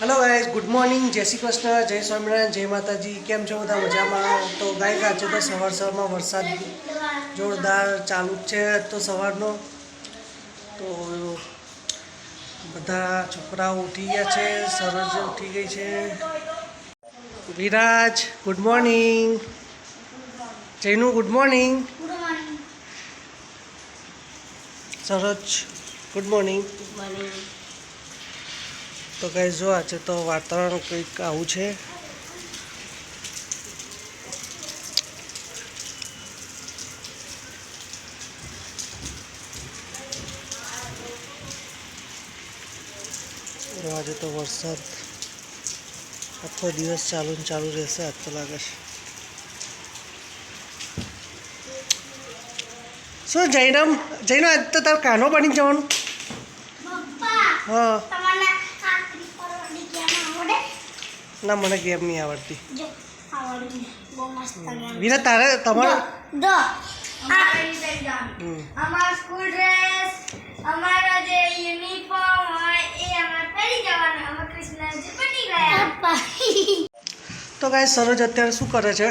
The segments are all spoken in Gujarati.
હેલો ગાઈઝ ગુડ મોર્નિંગ જય શ્રી કૃષ્ણ જય સ્વામિનારાયણ જય માતાજી. કેમ છો બધા મજામાં? તો ગાઈઝ આજે તો સવાર સવારમાં વરસાદ જોરદાર ચાલુ જ છે તો સવારનો. તો બધા છોકરાઓ ઉઠી ગયા છે સરોજ ઉઠી ગઈ છે. Viraj good morning જૈનું good morning Saroj good morning તો કઈ જો આજે તો વાતાવરણ કંઈક આવું છે. આજે તો વરસાદ આખો દિવસ ચાલુ ને ચાલુ રહેશે આજ તો લાગે છે. શું જૈનમ જૈનો આજ તો તારો કાનો બની જવાનું? હા. ના મને ગેમ નહીં આવડતી. વિરા તારે તમારે હમ. સ્કૂલ ડ્રેસ અમારા જે યુનિફોર્મ હોય એ અમારે પહેરી જવાનું. અમે કૃષ્ણજી બની ગયા. તો ગાય સરોજ અત્યારે શું કરે છે?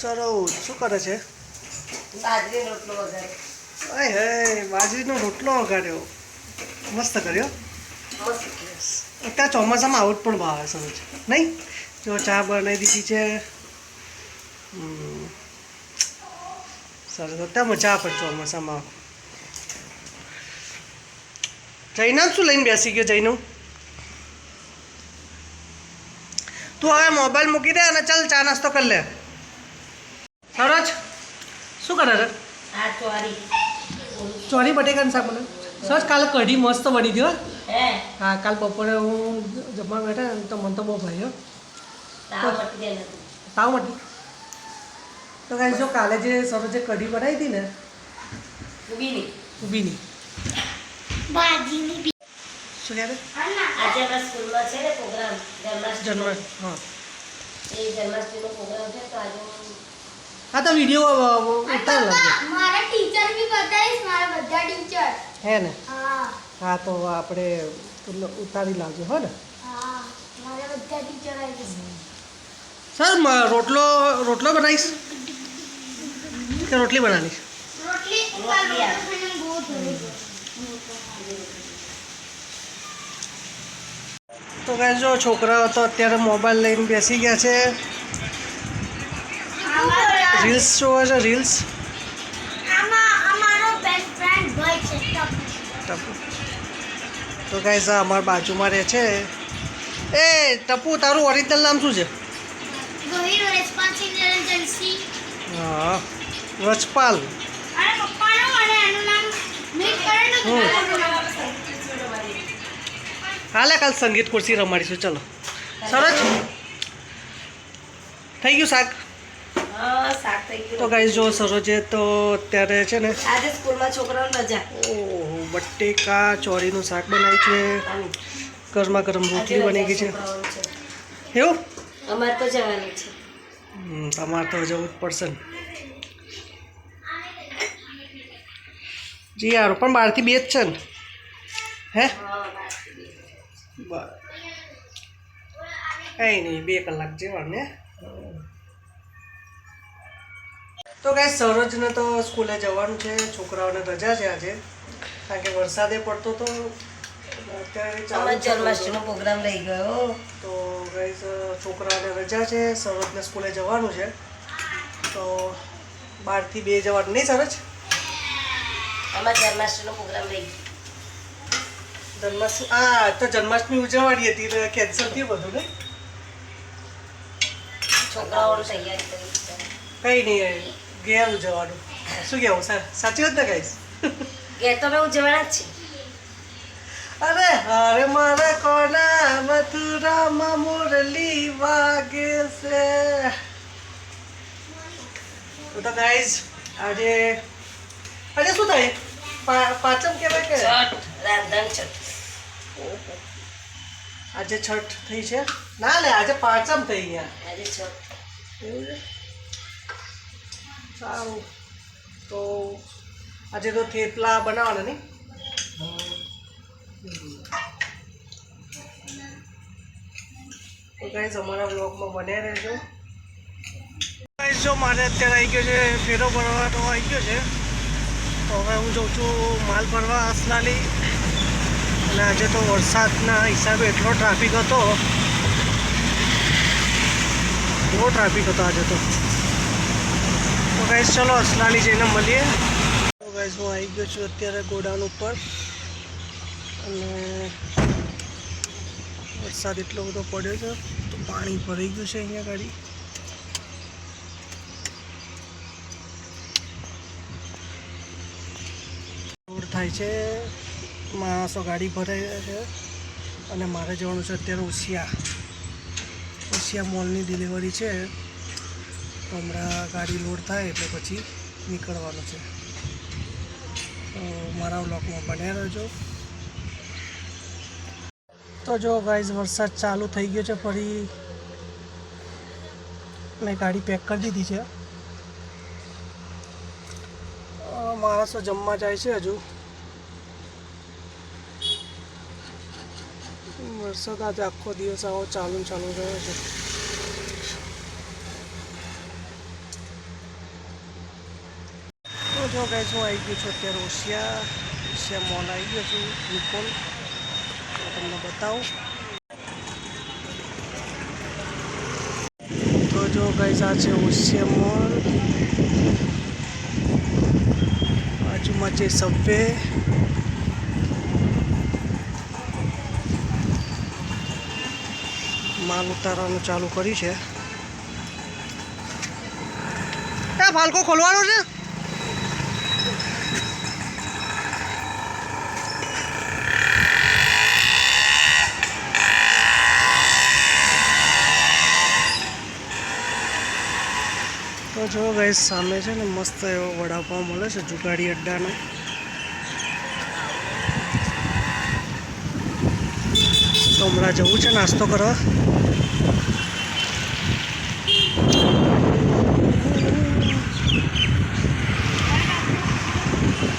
સરોજ શું કરે છે? બાજરી રોટલો બાજરીનો રોટલો વગાડ્યો મસ્ત કર્યો અત્યારે ચોમાસામાં આવું જ પણ ભાવે સરોજ નહીં? જો ચા બનાવી દીધી છે. હમ. સરસ. અત્યારે મજા આવે પણ ચોમાસામાં. જૈનમ શું લઈને બેસી ગયો જૈનું તું હવે મોબાઈલ મૂકી દે અને ચાલ ચા નાસ્તો કરી લે. સરોજ શું કરે છે? આ ચોરી. ચોરી બટેકાનું શાક બને સર કાલે કઢી મસ્ત બની ગયો હા. કાલ બપોરે હું જમવા બેઠા ને તો મને તો બહુ ભાઈ તાવ મટી ને. તો કાંઈ જો કાલે જે સરોજે કઢી બનાવી હતી ને ઊભી બાજીની શું કહે આજે અમારા સ્કૂલમાં છે ને પ્રોગ્રામ જન્માષ્ટમી હા. એ જન્માષ્ટમીનો પ્રોગ્રામ છે તો આજે હા તો વીડિયો ઉતાર મારા ટીચર બી બતાવીશ મારા બધા ટીચર હે ને? હા તો આપણે ઉતારી લાવજો હો ને? સર રોટલો રોટલો બનાવીશ? કે રોટલી બનાવીશ? તો કાંઈ જો છોકરાઓ તો અત્યારે મોબાઈલ લઈને બેસી ગયા છે. રીલ્સ જોવે છે રીલ્સ ટપુ. તો કાંઈ આ અમારા બાજુમાં રહે છે. એ ટપુ તારું ઓરિજિનલ નામ શું છે? હા રજપાલ. હાલે કાલ સંગીત ખુરશી રમાડીશું ચલો. સરસ. થઈ ગયું શાક. તો ગાઈઝ જો સરોજે તો અત્યારે છે ને આજે સ્કૂલમાં છોકરાઓને રજા. ઓહો બટેકા ચોરીનું શાક બનાવ્યું છે. ગરમા ગરમ રોટલી બની ગઈ છે. એવું? અમારે તો જવાનું છે. તમારે તો જવું જ પડશે ને. જી યાર પણ બહારથી બે જ છે ને. હે? હા કંઈ નહીં બે કલાક જેવા ને. તો કાંઈ સરોજને તો સ્કૂલે જવાનું છે છોકરાઓને રજા છે આજે. કારણ કે વરસાદે પડતો તો અત્યારે જન્માષ્ટમીનો પ્રોગ્રામ રહી ગયો. તો ગાઈઝ છોકરાઓને રજા છે સરોજને સ્કૂલે જવાનું છે. તો બારથી બે જવાનું. નહીં સરજ? આમાં જન્માષ્ટમીનો પ્રોગ્રામ રહી ગયો. જન્માષ્ટમી હા તો જન્માષ્ટમી ઉજવવાની હતી તો કેન્સલ થયું બધું ને છોકરાઓની તૈયારી કરી કંઈ નહીં ઘેર ઉજવવાનું શું કહેવું સર સાચી વાત ને કહીશ ઘેર તો અમે ઉજવવાના જ છે અરે હારે મારા કોના મથુરામાં મુરલી વાગે છે. તો ગાઈઝ આજે આજે શું થાય? પાંચમ કહેવાય કે? રાંધણ છઠ. આજે છઠ થઈ છે? ના લે આજે પાંચમ થઈ ગયા. આજે છઠ. એવું છે? સારું. તો આજે તો થેપલા બનાવવાના નહીં તો ગાઈઝ અમારા બ્લોગમાં બન્યા રહેજો. ગાઈઝ જો મારે અત્યારે આવી ગયો છે, ફેરો ભરવાનો આવી ગયો છે. તો હવે હું જઉં છું માલ ભરવા અસલાલી. અને આજે તો વરસાદના હિસાબે એટલો ટ્રાફિક હતો. બહુ ટ્રાફિક હતો આજે તો. તો ગાઈઝ ચલો અસલાણી જઈને મળીએ. તો ગાઈઝ હું આવી ગયો છું અત્યારે ગોડાઉન ઉપર. અને વરસાદ એટલો બધો પડ્યો છે, તો પાણી ભરાઈ ગયું છે અહીંયા ગાડી. રોડ થાય છે, માણસો ગાડી ભરાઈ છે, અને મારે જવાનું છે અત્યારે ઓશિયા. ઓશિયા મોલની ડિલિવરી છે. તો હમણાં ગાડી લોડ થાય એટલે પછી નીકળવાનું છે. તો મારા બ્લોકમાં બન્યા રહેજો. તો જો ગાઈઝ વરસાદ ચાલુ થઈ ગયો છે ફરી. મેં ગાડી પેક કરી દીધી છે. માણસો જમવા જાય છે હજુ. વરસાદ આજે આખો દિવસ આવો ચાલુ ચાલુ રહ્યો છે. જો ગાઈઝ હું આવી ગયો છું અત્યારે ઓશિયા ઓશિયા મોલ આવી ગયો છું, નિકોલ. તમને બતાવું. તો જો ગાઈઝ આ છે ઓશિયા મોલ. બાજુમાં છે સબવે માલ ઉતારવાનું ચાલુ કર્યું છે. ફાલકો ખોલવાનો છે? જો ગઈ સામે છે ને મસ્ત એવો વડાપાવ મળે છે, જુગાડી અડ્ડાનો. તો હમણાં જવું છે, નાસ્તો કરવા.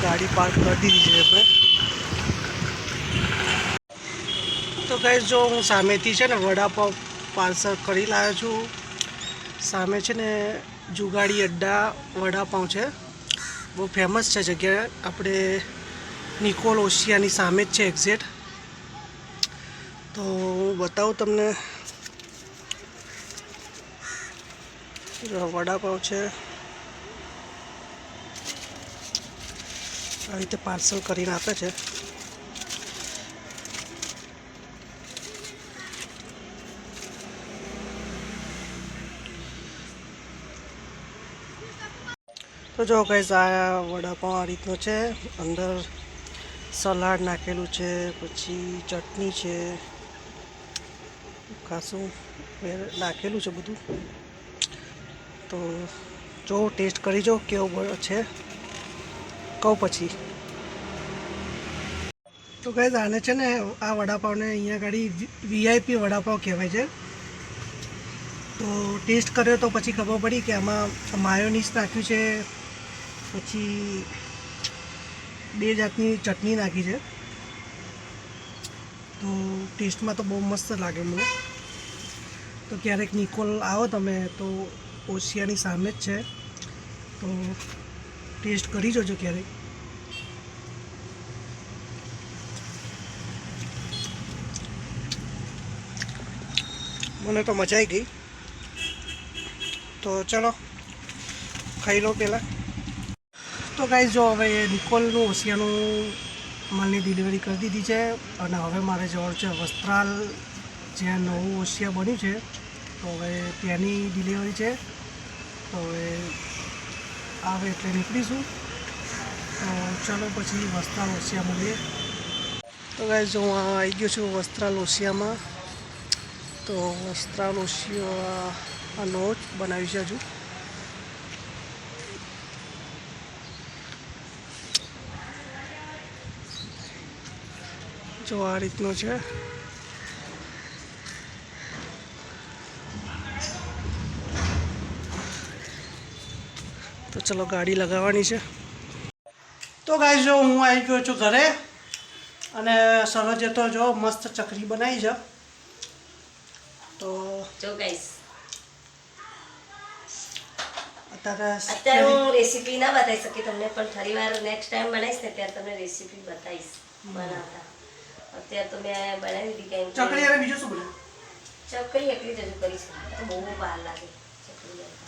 ગાડી પાર્ક કરી દીધી છે આપણે. તો ગાઈઝ જો હું સામેથી છે ને વડાપાવ પાર્સલ કરી લાવ્યો છું. સામે છે ને જુગાડી અડ્ડા વડાપાઉં છે. બહુ ફેમસ છે જગ્યા. આપણે નિકોલ ઓશિયાની સામે જ છે એક્ઝેટ તો હું બતાવું તમને. વડાપાઉ છે. આવી રીતે પાર્સલ કરીને આપે છે. તો જો કઈ આ વડાપાઉં આ રીતનો છે. અંદર સલાડ નાખેલું છે, પછી ચટણી છે, ખાસું નાખેલું છે બધું. તો જો ટેસ્ટ કરી જો કેવો છે. કહું પછી. તો કઈ આને છે ને આ વડાપાવને અહીંયા આગળ વીઆઈપી વડાપાવ કહેવાય છે. તો ટેસ્ટ કર્યો તો પછી ખબર પડી કે આમાં માયોનીસ નાખ્યું છે પછી બે જાતની ચટણી નાખી છે. તો ટેસ્ટમાં તો બહુ મસ્ત લાગે મને. તો ક્યારેક નિકોલ આવો તમે તો ઓશિયાની સામે જ છે. તો ટેસ્ટ કરી જોજો ક્યારેક. મને તો મજા આવી ગઈ. તો ચલો, ખાઈ લો પહેલાં. તો ગાઈઝ જો હવે નિકોલનું, ઓશિયાનું માલની ડિલિવરી કરી દીધી છે અને હવે મારે જવાનું છે વસ્ત્રાલ, જ્યાં નવું ઓશિયા બન્યું છે. તો હવે ત્યાંની ડિલિવરી છે. તો હવે આવે એટલે નીકળીશું. તો ચલો પછી વસ્ત્રાલ, ઓશિયા મળીએ. તો ગાઈઝ જો હું આવી ગયો છું વસ્ત્રાલ, ઓશિયામાં. તો વસ્ત્રાલ ઓસિયા આ નવો જ બનાવ્યું છે હજુ. જો આ રીતનો છે. તો ચલો ગાડી લગાવવાની છે. તો ગાઈ જો હું આવી ગયો છું ઘરે અને સરોજે તો જો મસ્ત ચકરી બનાવી છે. તો જો ગાઈસ. અત્યારે અત્યારે હું રેસીપી ના બતાવી શકી તમને પણ ફરી વાર નેક્સ્ટ ટાઈમ બનાવીશ ને ત્યારે તમને રેસીપી બતાવીશ. બનાવતા. અત્યારે તો મેં બનાવી હતી કેમ કે ચકરી અને બીજું શું બને ચકરી એકલી જ કરી છે બહુ બહાર લાગે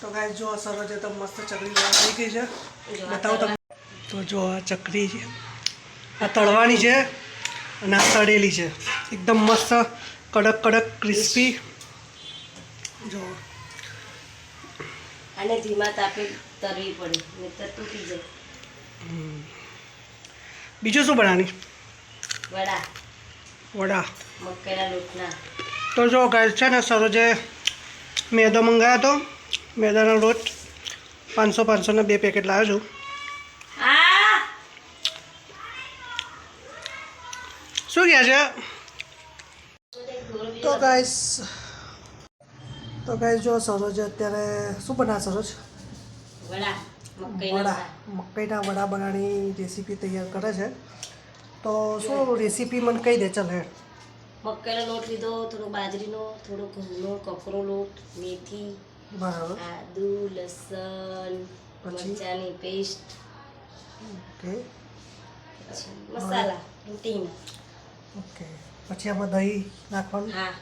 તો ગાય જો સરોજે તો મસ્ત ચકરી થઈ ગઈ છે. બતાવો તમને. તો જો આ ચકરી છે. આ તળવાની છે અને આ તળેલી છે. એકદમ મસ્ત કડક કડક ક્રિસ્પી જો. અને ધીમા તાપે તરવી પડે નહીતર તૂટી જાય. બીજું શું બનાવવાની? વડા. વડા. મકાઈના લોટના. તો જો ગાય છે ને સરોજે મેદો મંગાવ્યો હતો મેદાનો લોટ પાંચસો પાંચસોના બે પેકેટ લાવ્યો છું. શું કહે છે? તો ગાઈસ તો ગાઈસ જો સરોજ અત્યારે શું બનાવે સરોજ? વડા મકાઈના વડા. વડા. મકાઈના વડા બનાવવાની રેસીપી તૈયાર કરે છે. તો શું રેસીપી મને કહી દે ચાલ હેડ. મકાઈનો લોટ લીધો થોડો બાજરીનો થોડો ઘઉંનો કકરો લોટ મેથી બરાબર. આદુ લસણ? મરચાની paste. Okay. Masala routine. Okay. પછી આમાં દહીં નાખવાનું? હા.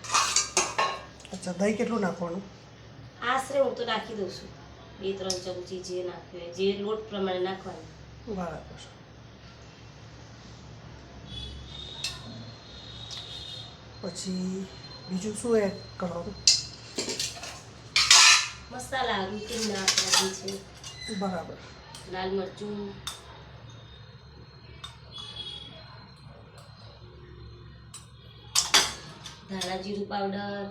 અચ્છા દહીં કેટલું નાખવાનું? આશરે હું તો નાખી દઉં છું. બે ત્રણ ચમચી જે નાખ્યું જે લોટ પ્રમાણે નાખવાનું. બરાબર. પછી બીજું શું એડ કરવાનું મસાલા રૂટીન નાખવાના છે. બરાબર. લાલ મરચું. ધાણા જીરું પાવડર.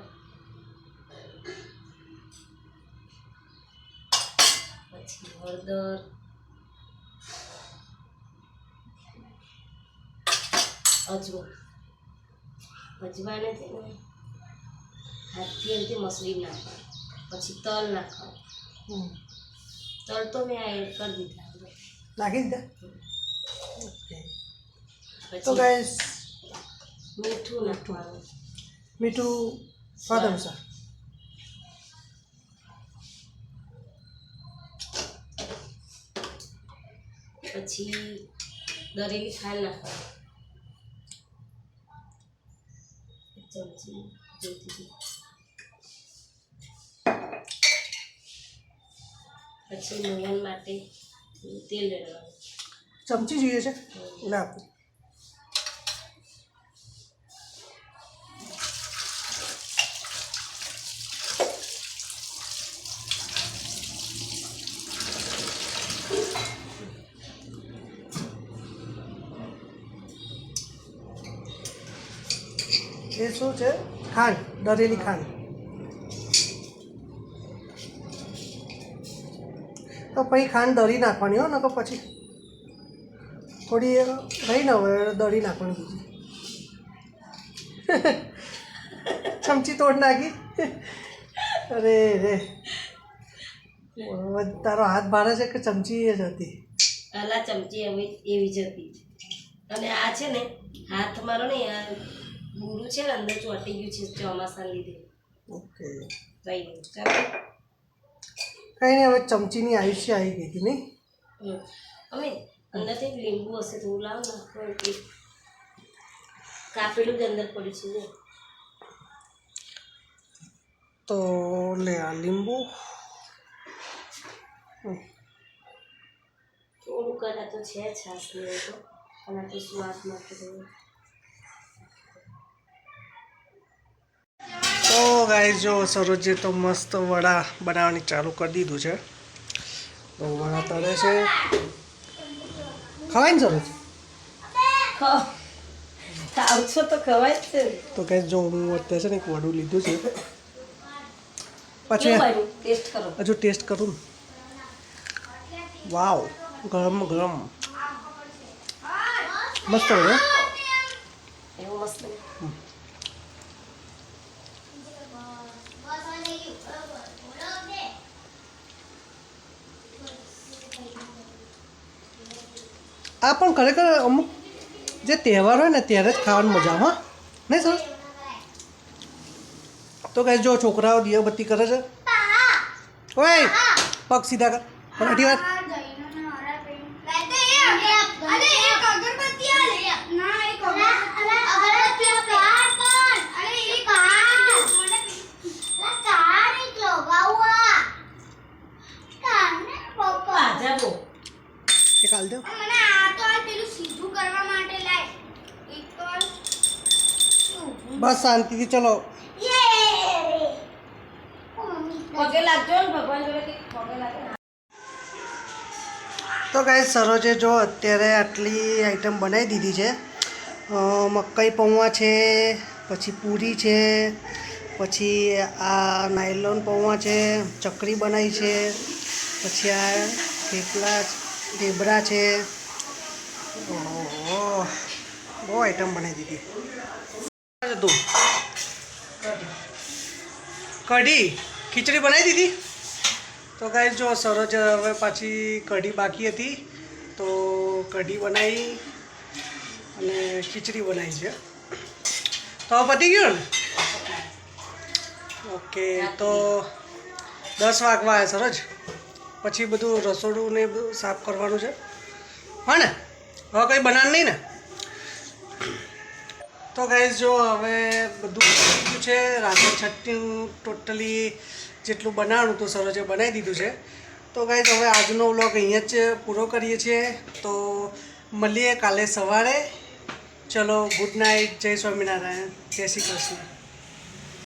પછી હળદર. અજમો અજમાને છે ને હાથથી એમથી મસળી નાખવાનું પછી તલ નાખવાનું. હમ. તલ તો મેં આ એડ કરી દીધા નાખી દીધા? તો ગાઈસ મીઠું નાખવાનું. મીઠું સ્વાદ અનુસાર. પછી દરેલી ખાંડ નાખવાની એક ચમચી જોઈતી પછી મોહન માટે તેલ રેડવાનું ચમચી જોઈએ છે? ના. એ શું છે? ખાંડ દરેલી ખાંડ. તો પછી ખાંડ દળી નાખવાની હો નકર પછી થોડી એ રહી ને હવે દળી નાખવાની બીજી. ચમચી તોડ નાખી. અરે રે. તારો હાથ ભારે છે કે ચમચી એ જ હતી? પહેલાં ચમચી એવી એવી જ હતી. અને આ છે ને હાથ મારો ને આ બુરું છે ને અંદર ચોટી ગયું છે ચોમાસાને લીધે. ઓકે. રહી ગયું. ચાલો. કંઈ નહીં હવે ચમચીની આયુષ્ય આવી ગઈ હતી નહીં. અમે અંદરથી લીંબુ હશે તો લાવ નાખો કાપેલું જ અંદર પડ્યું છે જો તો લે આ લીંબુ. થોડું કરા તો છે છાસ લેવું તો અને સ્વાદ માટે તો ગાઈસ જો સરોજે તો મસ્ત વડા બનાવવાની ચાલુ કરી દીધું છે. તો વડા તળે છે. ખવાય ને સરોજ? ખાવ. તો ખવાય જ છે. તો ગાઈસ જો હું અત્યારે છે ને એક વડું લીધું છે. પછી હજુ ટેસ્ટ કરું. વાવ ગરમ ગરમ. મસ્ત હોય હો. એવું મસ્ત આ પણ ખરેખર અમુક જે તહેવાર હોય ને ત્યારે જ ખાવાની મજા હા. નહીં સર તો કહે, જો છોકરાઓ દીવાબત્તી કરે છે. ઓય, પગ સીધા કર. પણ અઢી બસ શાંતિથી ચલો. તો ગાય સરોજે જો અત્યારે આટલી આઈટમ બનાવી દીધી છે. મકાઈ પૌવા છે પછી પૂરી છે પછી આ નાયલોન પૌવા છે ચકરી બનાવી છે પછી આ થેપલા ઢેબરા છે. ઓહો બહુ આઈટમ બનાવી દીધી. તું. કઢી. ખીચડી બનાવી દીધી? તો કાંઈ જો સરોજ હવે પાછી કઢી બાકી હતી. તો કઢી બનાવી અને ખીચડી બનાવી છે. તો પતી ગયું ને? ઓકે, તો દસ વાગવા આવ્યા સરોજ પછી બધું રસોડું ને બધું સાફ કરવાનું છે. હા ને? હવે કંઈ બનાવવાનું નહીં ને? તો ગાઈઝ જો હવે બધું ગયું છે રાતે છઠ્ઠી ટોટલી જેટલું બનાવવાનું હતું સરોજે બનાવી દીધું છે. તો ગાઈઝ હવે આજનો વ્લોગ અહીંયા જ પૂરો કરીએ છીએ. તો મળીએ કાલે સવારે. ચલો ગુડ નાઇટ જય સ્વામિનારાયણ, જય શ્રી કૃષ્ણ.